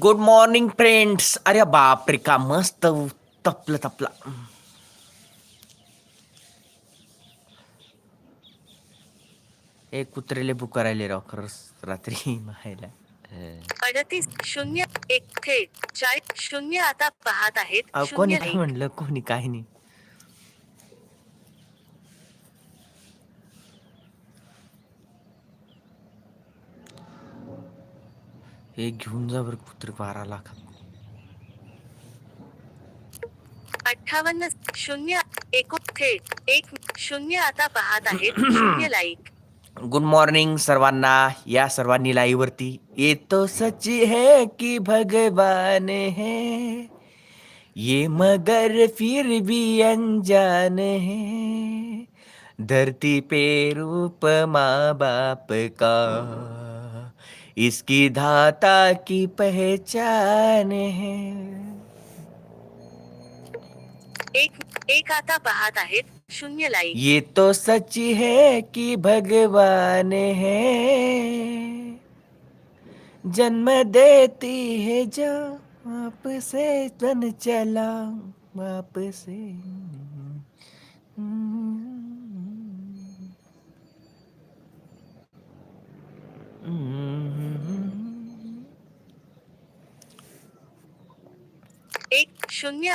Good morning friends अरे बापरे का मस्त तपलं तपला. एक कुत्रेले बुक करायले राव खरंच रात्री माहायला अडतीस शून्य एक थेट चाळीस शून्य आता पाहत आहेत कोणी काय म्हणलं कोणी काय नाही. हे घेऊन जा बरं कुत्रे बारा लाखात. अठ्ठावन्न शून्य एको थेट एक शून्य आता पाहत आहेत शून्य लाईक गुड मॉर्निंग सर्वांना या सर्वांनी लाईव्ह वरती ये तो सच्ची है कि भगवान है ये मगर फिर भी अनजान है धरती पे रूप माँ बाप का इसकी धाता की पहचान है। एक एक आता पाहत आहेत शून्य लाई ये तो सच है कि भगवान है। जन्म देती है जो आप से तन चला आप से एक शून्य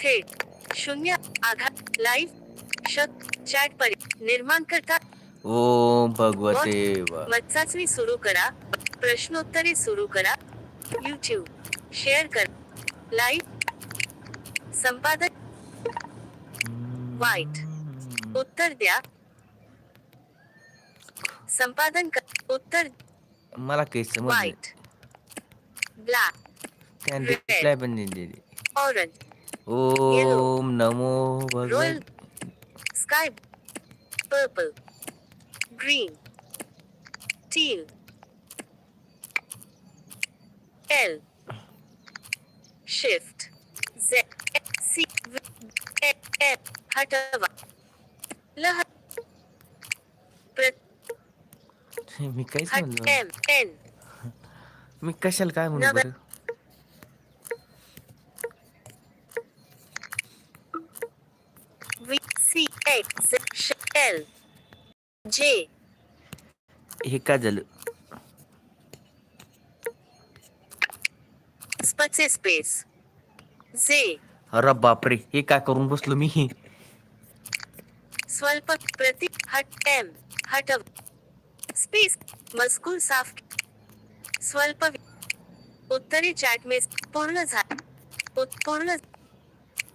थेट शून्य आघात लाईव्ह शक चॅट परि निर्माण करता ओम भगवते मत्साचवी सुरू करा. प्रश्नोत्तरे सुरू करा. यूट्यूब शेअर करा. लाईव्ह संपादक वाईट. उत्तर द्या. संपादन कर उत्तर मला काही समज वाईट ब्लॅक त्याने Red. रिप्लाय पण नाही दिली ऑरेंज ओम नमो royal भगवत sky purple green teal L shift Z C V F F हटवा लह प्र मी काहीच हट म्हणलो M मी कशाला काय म्हणू. बरं? V C X Z L J. हे काय झालं? जे अरे बापरे हे काय करून बसलो मी? स्वल्प प्रति हट एम हटव स्पेस मजकूर साफ स्वल्प उत्तरे चॅट मेस पूर्ण झा उत- पूर्ण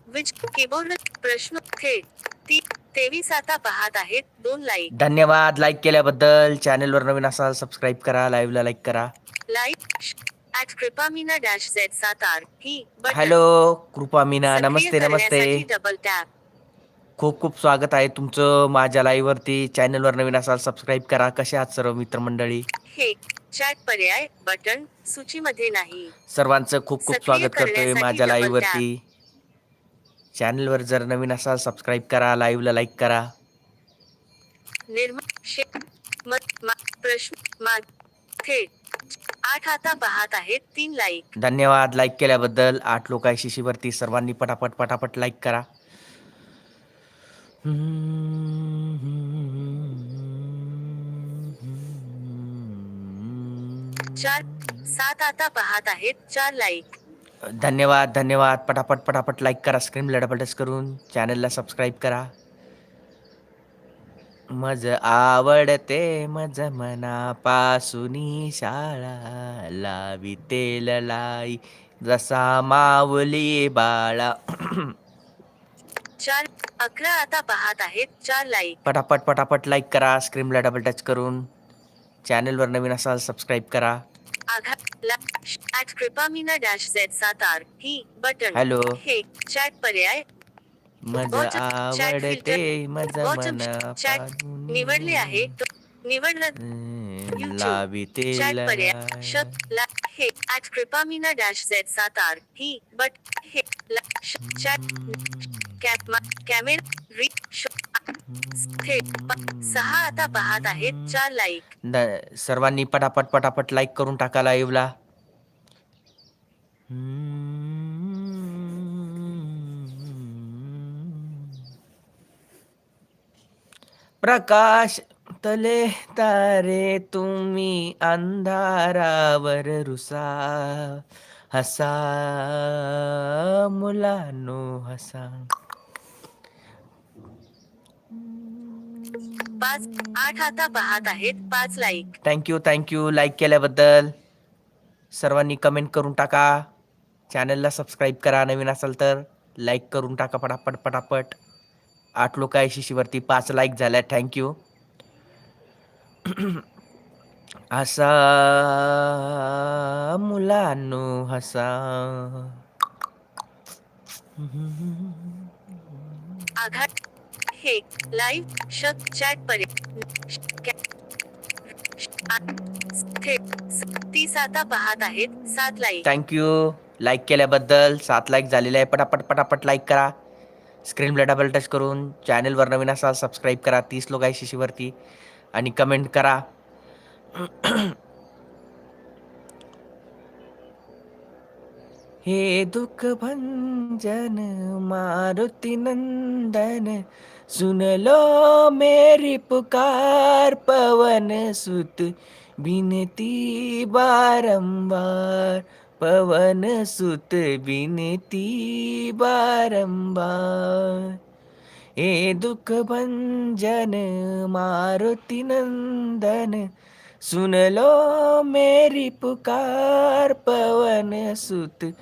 विच कीबोर्ड प्रश्न थेट ती तेवीस आता पाहत आहेत दोन लाईक. धन्यवाद. लाईक केल्याबद्दल चॅनलवर नवीन असाल सबस्क्राईब करा लाईव्हला लाईक करा. Like at Kripameena dash Z सात आर. ही. हॅलो कृपा मीना नमस्ते नमस्ते. डबल टॅप खूप खूप स्वागत आहे तुमचं माझ्या लाईव्ह वरती. चॅनलवर नवीन असाल सबस्क्राईब करा. कसे आहात सर्व मित्रमंडळी? हे चॅट पर्याय बटन सूचीमध्ये नाही. सर्वांचं खूप खूप सक्रिय स्वागत करतोय करण्यासाठी माझ्या double लाईव्ह वरती. चॅनलवर जर नवीन असाल सबस्क्राईब करा. लाईव्हला लाईक करा. निर्माण शे मत मा प्रश्न मा थेट आठ आता पाहत आहेत तीन लाईक धन्यवाद. लाईक केल्याबद्दल आठ लोक आहे शिशीवरती सर्वांनी पटापट पटापट लाईक करा. चार सात आता पाहत आहेत. चार लाईक धन्यवाद धन्यवाद. पटापट पटापट लाईक करा. स्क्रीन डबल करून चॅनलला सबस्क्राईब करा. मज आवडते मज मनापासून शाळा लावी तेल लाई. जसा माऊली बाळा. चार अकरा आता पाहत आहेत चार लाईक पटापट पटापट लाईक करा स्क्रीनला डबल टच करून. चॅनलवर नवीन असाल सबस्क्राईब करा. कृपामीना डॅश झेड सात आर ही बटन हॅलो. हे चॅट पर्याय. मज आवडते. मज chat मनापासून निवडले आहे. तो- निवडलं. लाविते चॅट पर्याय. शब्द ला हे ऍट कृपामीना डॅश झेड सात आर ही बट हे चॅट कॅप मा सहा आता पाहत आहेत चार लाईक सर्वांनी पटापट पटापट लाईक करून टाका लाईव्हला प्रकाश तले तारे तुम्ही अंधारावर रुसा. हसा मुलानो हसा. पाच आठ आता पाहत आहेत. पाच लाईक थँक्यू थँक्यू लाईक केल्याबद्दल सर्वांनी कमेंट करून टाका. चॅनलला सबस्क्राईब करा. नवीन असाल तर लाईक करून टाका पटापट पटापट. आठ लोक आहे शिशीवरती पाच लाईक झाल्या थँक्यू हसा मुलांनो हसा. आघात हे लाईव्ह शक चॅट पर्याय तीस आता पाहत आहेत. सात लाईक थँक्यू लाईक केल्याबद्दल सात लाईक झालेले आहे. पटापट पटापट लाईक करा. स्क्रीनला डबल टच करून चॅनलवर नवीन असाल सबस्क्राईब करा. तीस लोक आहे शिशीवरती आणि कमेंट करा. हे दुःख भंजन मारुती नंदन सुन लो मेरी पुकार पवन सुत बिनती बारंबार। पवन सुत बिनती बारंबार। हे दुःख भंजन मारुति नंदन सुन लो मेरी पुकार पवन सुत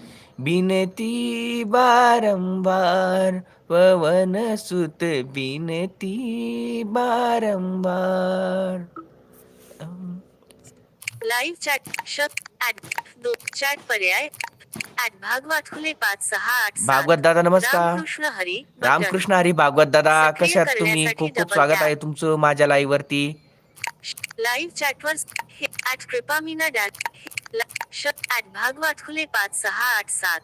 बिनती बारंबार पवन सुत बिनती बारंबार लाईव्ह चॅट शब्द चॅट पर्याय भागवत खुले पाच सहा आठ सात. भागवत दादा नमस्कार रामकृष्ण हरी बटन. रामकृष्ण हरी भागवत दादा कशात तुम्ही खूप खूप स्वागत. आहे तुमचं माझ्या लाईव्ह वरती लाईव्ह चॅटवर हे डॅश शब्द ऍट भागवत खुले पाच सहा आठ सात.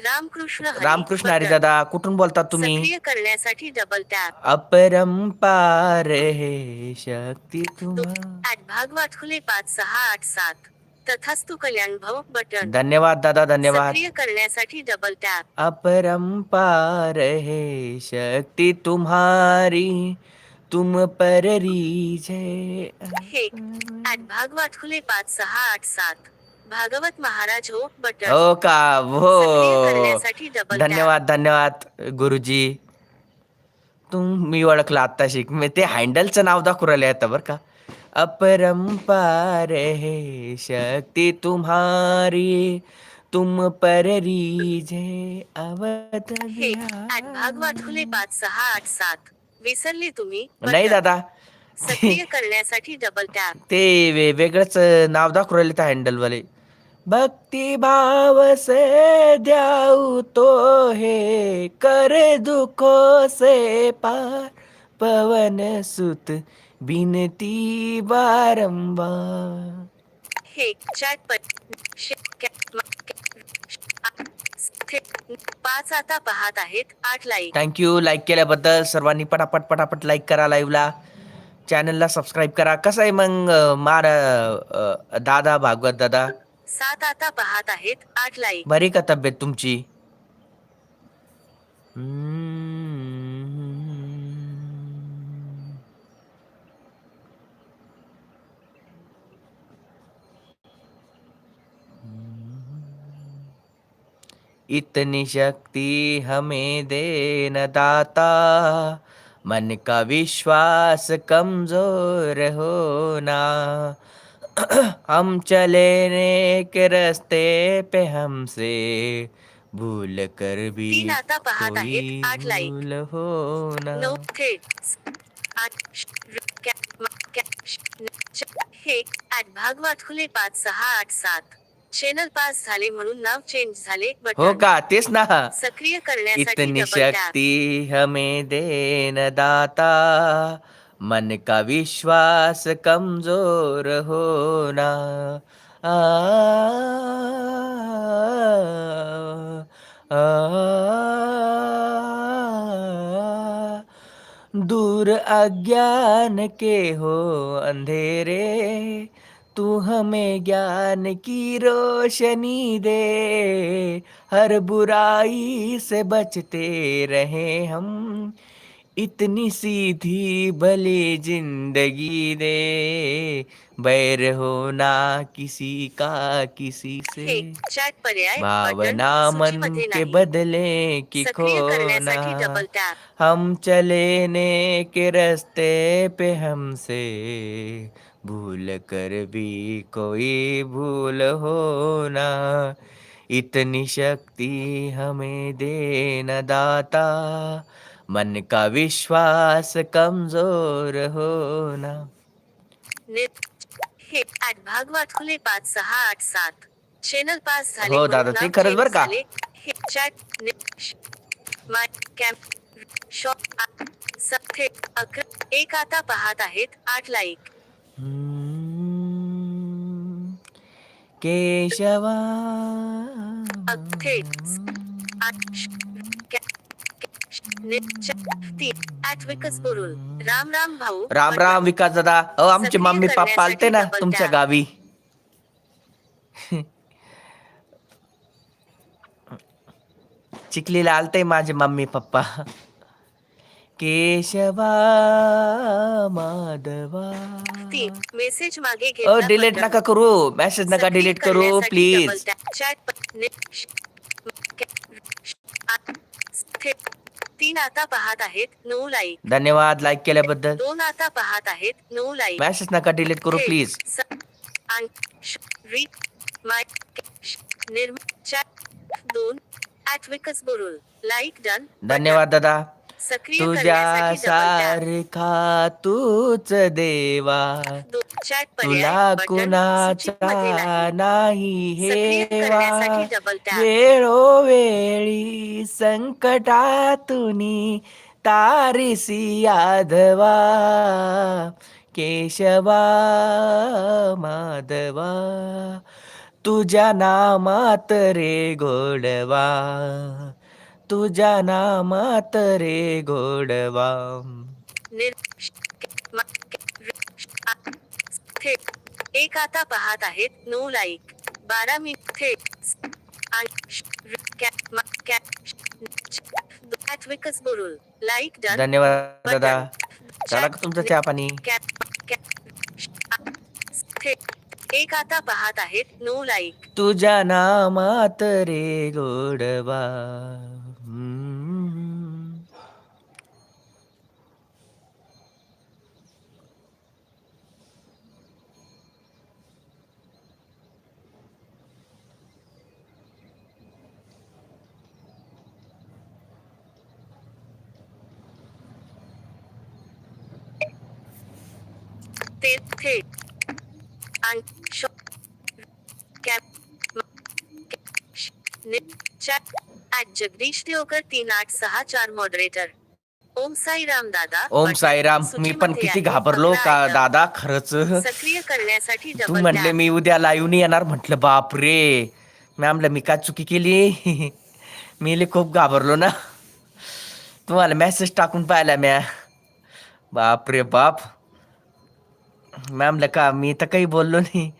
रामकृष्ण रामकृष्ण हरी बटन. दादा कुठून बोलतात तुम्ही? सक्रिय करण्यासाठी डबल टॅप अपरंपार हे शक्ती तुम्हा. ऍट भागवत खुले पाच सहा आठ सात. तथास्तु कल्याण भव बटन. धन्यवाद दादा धन्यवाद. सक्रिय करण्यासाठी डबल टॅप अपरंपार हे शक्ति तुम्हारी तुम पर रीझे. हे. ऍट भागवत खुले पाच सहा आठ सात. भागवत महाराज हो बटन. हो का? हो. करण्यासाठी डबल. धन्यवाद धन्यवाद गुरुजी. तुम्ही ओळखला आता शिक. मी ते हँडलचं नाव दाखवू राहिले आता बरं का? अपरंपार हे शक्ती तुम्हारी तुम पर रीझे अवध हे भागवत पाच सहा आठ सात. विसरले तुम्ही? नाही. दादा. सक्रिय करण्यासाठी डबल टॅप ते वे- वेगळंच नाव दाखवू राहिले त्या हँडल वाले भक्ति भाव से द्याऊ तो हे कर दुखो से पार। पवन सुत बिनती बारंबार हे पाच आता पाहत आहेत आठ लाईक. थँक्यू लाईक केल्याबद्दल सर्वांनी पटापट पटापट लाईक करा लाईव्हला चॅनलला सबस्क्राईब करा. कसं आहे मग मार दादा भागवत दादा? सात आता पाहत आहेत आठ लाईक. बरी का तब्येत तुमची? इतनी शक्ति हमें दे न दाता मन का विश्वास कमजोर होना। हम चले नेक रास्ते पे हमसे भूल कर भी तीन आता पाहत आहेत आठ लाईक भूल नऊ हे ऍट भागवत खुले पाच सहा आठ सात। चॅनल पास झाले म्हणून नाव चेंज झाले हो बटन। का? तेच ना। सक्रिय करण्यासाठी इतनी डबल टॅप शक्ति हमें दे न दाता। मन का विश्वास कमज़ोर होना। आ, आ, दूर अज्ञान के हो अंधेरे तू हमें ज्ञान की रोशनी दे। हर बुराई से बचते रहे हम इतनी सीधी भली ज़िंदगी दे बैर होना किसी का किसी से। भावना मन के बदले की खोना। हम चले ने के रास्ते पे हमसे। भूल कर भी कोई भूल होना इतनी शक्ति हमें देना दाता। मन का विश्वास कमजोर होना नेट हे ऍट भाग वाटकुले पाच सहा आठ सात. चॅनल पास झाले हो, दादा, ते खरंच बरं का? हे चॅट माय कॅम्प शॉप सप्ते अकरा एक आता पाहत आहेत आठ लाईक केशवा. अथे आठ श- कॅ- कॅ- श- नेट चॅट तीन ऍट विकस बुरुल राम राम भाऊ राम बटन. राम विकास दादा अहो आमचे सक्रिय मम्मी पप्पा आलते ना करण्यासाठी तुमच्या. गावी चिखलीला आलते माझे मम्मी पप्पा केशवा माधवा तीन मेसेज मागे अ घेतला डिलीट बटन. नका करू मेसेज नका सक्रिय डिलीट करू करण्यासाठी प्लीज double tap. चॅट प- ने- श- म- कॅ- श- आ- स्थे- तीन आता पाहत आहेत नऊ लाईक. धन्यवाद लाईक केल्याबद्दल. दोन आता पाहत आहेत नऊ लाईक. मेसेज नका डिलीट करू प्लीज माय निर्म दोन ऍट विकस बुरुल लाईक डन धन्यवाद दादा. तुझ्या. सारखा तूच देवा तुला कुणाचा नाही. हेवा वेळोवेळी संकटातुनी तारिसी यादवा केशवा माधवा तुझ्या नामात रे गोडवा तुझ्या नामात रे थेट एक आता पाहत आहेत नऊ लाईक. बारा मा- बुरुल लाईक धन्यवाद दादा. झाला का तुमचं चहा पाणी? एक आता पाहत आहेत नऊ लाईक. तुझ्या नामात रे गोडवा. ते ऍट जगदीश देवकर तीन आठ सहा चार मॉडरेटर ओम साईराम दादा। ओम. साईराम मी पण किती घाबरलो का दादा खरंच. सक्रिय करण्यासाठी तू म्हणले मी उद्या लाईव्ह नाही येणार म्हटलं बाप रे मॅमला मी काय चुकी केली? मी खूप घाबरलो ना. तुम्हाला मेसेज टाकून पाहिला म्या. बाप रे बाप. मॅमला का मी तर काही बोललो नाही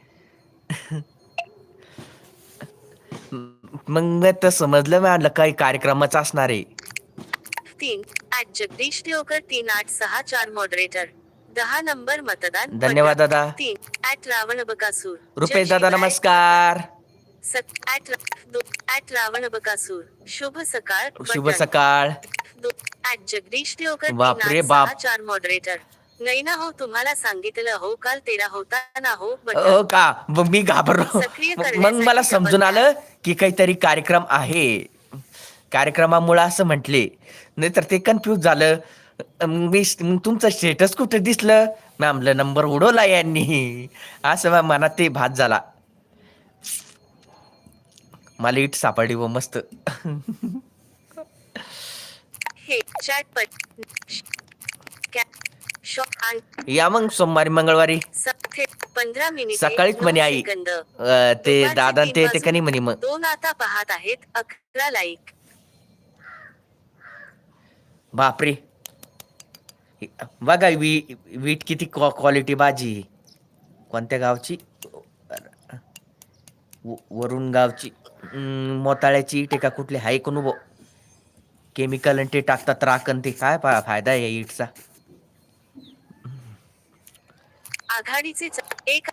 मग मी तर समजलं मॅमला काही कार्यक्रमच असणार आहे तीन ऍट जगदीश देवकर तीन आठ सहा चार मॉडरेटर दहा नंबर मतदान धन्यवाद. दादा तीन ऍट रावण बकासूर रुपेश दादा. नमस्कार ऍट रा- दो- ऍट रावण बकासूर शुभ सकाळ शुभ बटन. सकाळ दो- ऍट जगदीश देवकर तीन रे आठ बाप. चार मॉडरेटर नैना हो तुम्हाला सांगितलं. हो काल तेरा होता ना हो. हो का? मग मी घाबरलो. सक्रिय मग- करण्यासाठी मला समजून. आलं की काहीतरी कार्यक्रम आहे. कार्यक्रमामुळे असं म्हटले. नाहीतर ते कन्फ्यूज झालं. मी मग तुमचं स्टेटस कुठे दिसलं? मॅमला नंबर उडवला यांनी. असं मा- मनात ते भात झाला. मला इट सापडली व मस्त. हे चॅट पट कॅ- या मग सोमवारी मंगळवारी. पंधरा मिनिटे सकाळीच म्हणे आई. अं, ते दादा ते ते वाजून कनी म्हणे मग. दोन आता पाहत आहेत अकरा लाईक बापरे. बघा वी वीट किती क्वालिटी भाजी. कोणत्या गावची? व- वरुण गावची. मोताळ्याची इटे का कुठली? हाय कोण बो केमिकल आणि ते टाकतात राखण ते. काय फा- फायदा आहे या इटचा? आघाडीचे एक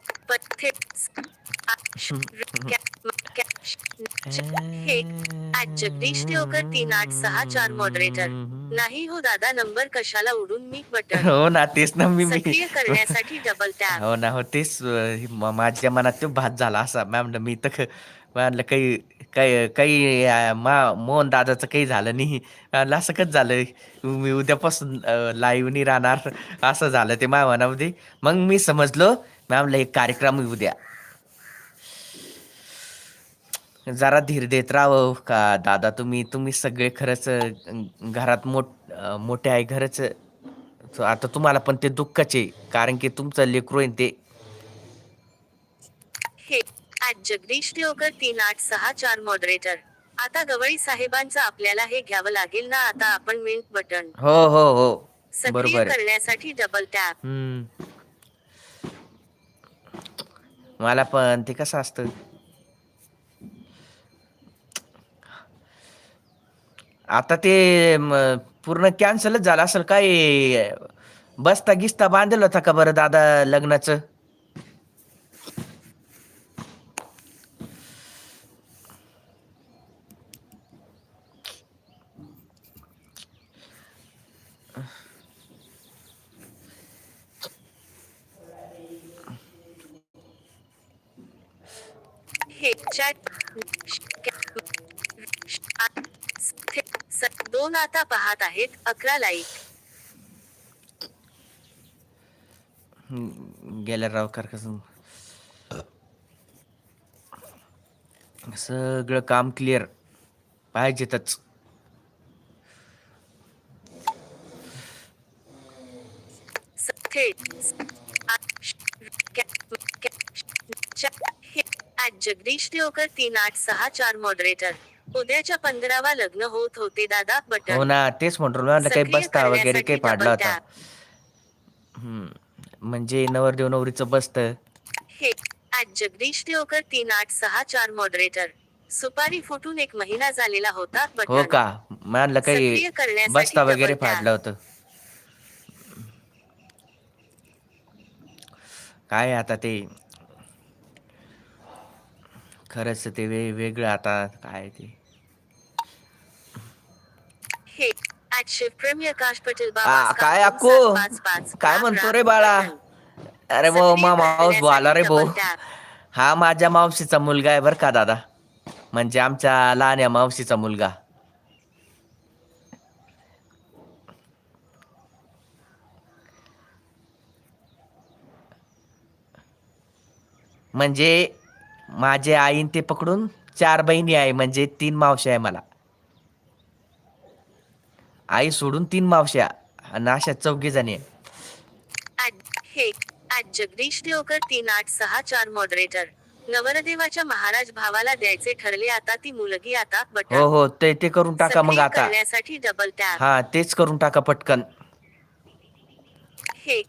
जगदीश देवकर तीन आठ सहा चार मॉडरेटर नाही हो दादा नंबर कशाला उडून मी बटन हो ना तेच ना मी सक्रिय करण्यासाठी डबल टॅप हो ना हो तेच माझ्या मनात तो भात झाला असा. मॅम मी तर ख- म्हणलं काही काही काही मा मोहन दादाचं काही झालं नाही. म्हणलं असं कच झालं? मी उद्यापासून लाईव्ह नाही राहणार. असं झालं ते माझ्या मनामध्ये. मग मी समजलो मॅमला एक कार्यक्रम उद्या जरा धीर देत राहावं का? दादा तुम्ही तुम्ही सगळे खरंच घरात मोठ मोठे आहे खरंच. आता तुम्हाला पण ते दुःखच आहे कारण की तुमचं लेकरू आहे ते. आज जगदीश देवकर तीन आठ सहा चार मॉडरेटर आता गवळी साहेबांचं आपल्याला हे घ्यावं लागेल ना? आता आपण मिंट बटन हो हो हो. सक्रिय बरोबर आहे. करण्यासाठी डबल टॅप हम्म. मला पण ते कसं असतं? आता ते म, पूर्ण कॅन्सलच झालं असेल काय? बसता गिसता बांधलं होता का बरं दादा लग्नाचं हे चॅट दोन आता पाहत आहेत अकरा लाईक गेल्या रावकर कसं सगळं काम क्लिअर पाहिजेतच आज जगदीश देवकर तीन आठ सहा चार मॉडरेटर उद्याच्या पंधरावा लग्न होत होते दादा. हो बटन ना तेच म्हणतो ना काही सक्रिय बसता वगैरे काही पाडला double होता tap. हम्म. म्हणजे नवरदेव नवरीचं बसत. हे आज जगदीश देवकर तीन आठ सहा चार मॉडरेटर सुपारी फुटून एक महिना झालेला होता हो बटन का? म्हणलं काही सक्रिय करण्यासाठी बसता वगैरे double tap. फाडलं होतं. काय आता ते? खरंच ते वे वेगळं आता काय ते. हे शिवप्रेमी पटेल आ, काय अक्को? काय म्हणतो रे बाळा? अरे भाऊ मा माऊस बोला रे भाऊ. हा माझ्या मावशीचा मुलगा आहे बर का दादा? म्हणजे आमच्या लहान या मावशीचा मुलगा. म्हणजे माझे आईन ते पकडून चार बहिणी आहे म्हणजे तीन मावश्या आहे मला. आई सोडून तीन मावश्या आणि अशा चौघी जणी आहे. आज हे आज जगदीश देवकर तीन आठ सहा चार मॉडरेटर नवरदेवाच्या महाराज भावाला द्यायचे ठरले आता ती मुलगी आता हो बटन हो ते ते करून टाका मग सक्रिय आता. करण्यासाठी डबल टॅप हा तेच करून टाका पटकन. हे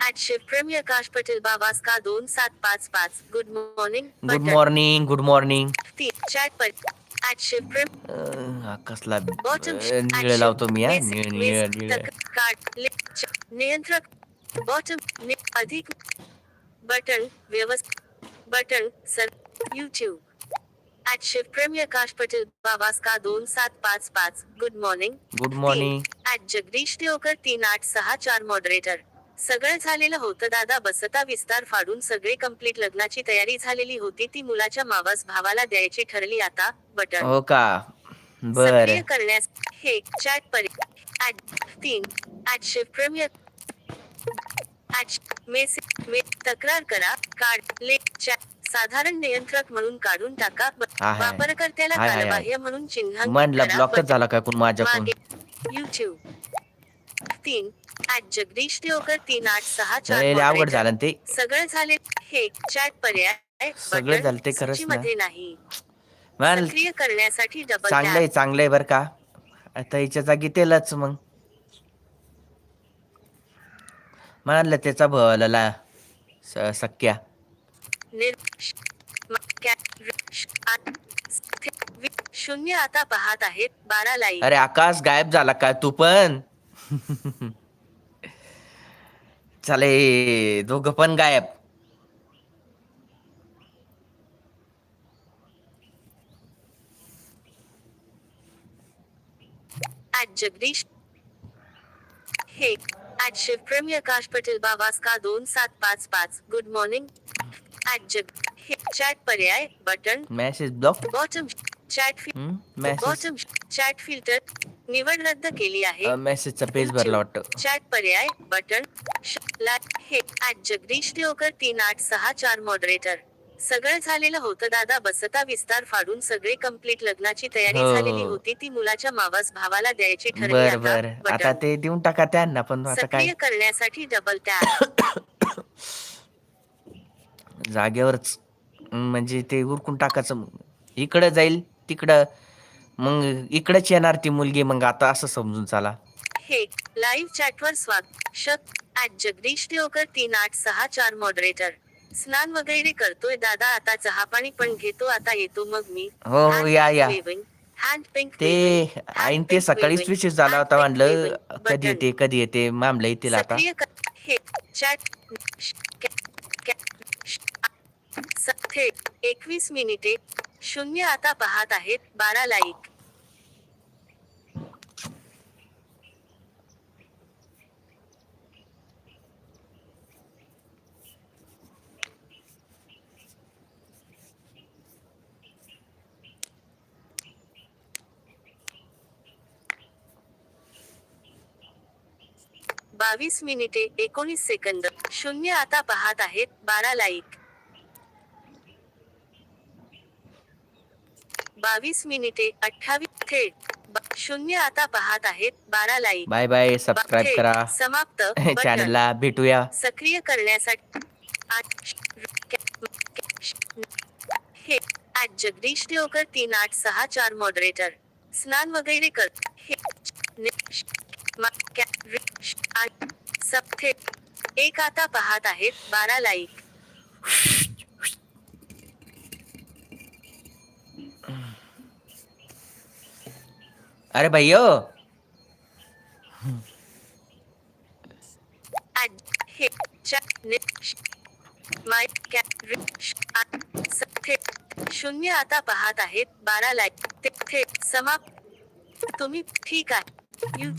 आज शिवप्रेमी आकाश पटेल बाबास का दोन सात पाच पाच good morning good morning good morning chat पर आज शिवप्रेम कसला बॉटम निळ लावतो मी निळ निळ नियंत्रक बॉटम अधिक बटन व्यवस्थित बटन सर यूट्यूब आज शिवप्रेमी आकाश पटेल बाबास का दोन सात पाच पाच गुड मॉर्निंग गुड मॉर्निंग आज जगदीश देवकर तीन आठ सहा चार मॉडरेटर सगळं झालेलं होतं दादा. बसता विस्तार फाडून सगळे कंप्लीट लग्नाची तयारी झालेली होती. ती मुलाच्या मावास भावाला द्यायची ठरली आता. बटन हो का? बर. सक्रिय करण्यास हे चॅट पर तीन मेसेज मे तक्रार करा. कार्ड ले चॅट साधारण नियंत्रक म्हणून काढून टाका. ब- हा. वापरकर्त्याला हाय. कालबाह्य म्हणून चिन्हांकित म्हणलं करा. ब्लॉकच बटन. झाला काय कोण माझ्याकडून? मागे युट्यूब तीन जगदीश देवकर तीन आठ सहा चार अवघड moderator. झालं ते. सगळं झाले हे चॅट पर्याय सगळं झालं ते खरंच ना. सूचीमध्ये नाही. सक्रिय करण्यासाठी डबल चांगलंय चांगलंय बर का. आता हिच्या जागी तेलच मग. म्हणाल त्याचा भला सख्या कॅ- शून्य आता पाहत आहेत बारा लाईक अरे आकाश गायब झाला काय तू पण? चाले दोघ पण गायब. ऍट जगदीश. हे शिवप्रेमी आकाश पटेल बाबास का दोन सात पाच पाच. गुड मॉर्निंग ऍट जग हे चॅट पर्याय button message block bottom chat message bottom chat filter निवड रद्द केली आहे. मेसेजचा पेज भरला वाटतं. चॅट पर्याय बटन हे ऍट जगदीश देवकर तीन आठ सहा चार मॉडरेटर सगळं झालेलं होतं दादा बसता विस्तार फाडून सगळे कंप्लीट लग्नाची तयारी हो. झालेली होती ती मुलाच्या मावास भावाला द्यायची ठरली बर आता. बर. आता बटन ते देऊन टाका त्यांना पण आता काय? सक्रिय करण्यासाठी डबल टॅप जागेवरच म्हणजे ते उरकून टाकायचं. मग. इकडं जाईल तिकडं. मग इकडंच येणार ती मुलगी मग आता असं समजून चाला. हे लाईव्ह चॅटवर स्वागत. शक ऍट जगदीश देवकर तीन आठ सहा चार मॉडरेटर स्नान वगैरे करतोय दादा आता चहा पाणी पण घेतो आता येतो मग मी. हो हो या या. हँड पिंक ते आईन ते सकाळीच विशेष झाला होता म्हणलं कधी येते कधी येते मामला येतील आता. सक्रिय कर- हे चॅट एकवीस मिनिटे. शून्य आता पाहत आहेत बारा लाईक. बावीस मिनिटे एकोणीस सेकंद. शून्य आता पाहत आहेत बारा लाईक. बावीस मिनिटे अठ्ठावीस थेट. शून्य आता पाहत आहेत बारा लाईक. बाय बाय सबस्क्राईब करा. समाप्त. चॅनलला भेटूया. सक्रिय करण्यासाठी ऍट जगदीश देवकर तीन आठ सहा चार मॉडरेटर स्नान वगैरे कर. एक आता पाहत आहेत बारा लाईक. अरे भैयो। माय थेट शून्य आता पाहत आहेत बारा लाईक ते थेट समाप्त. तुम्ही ठीक आहे. यू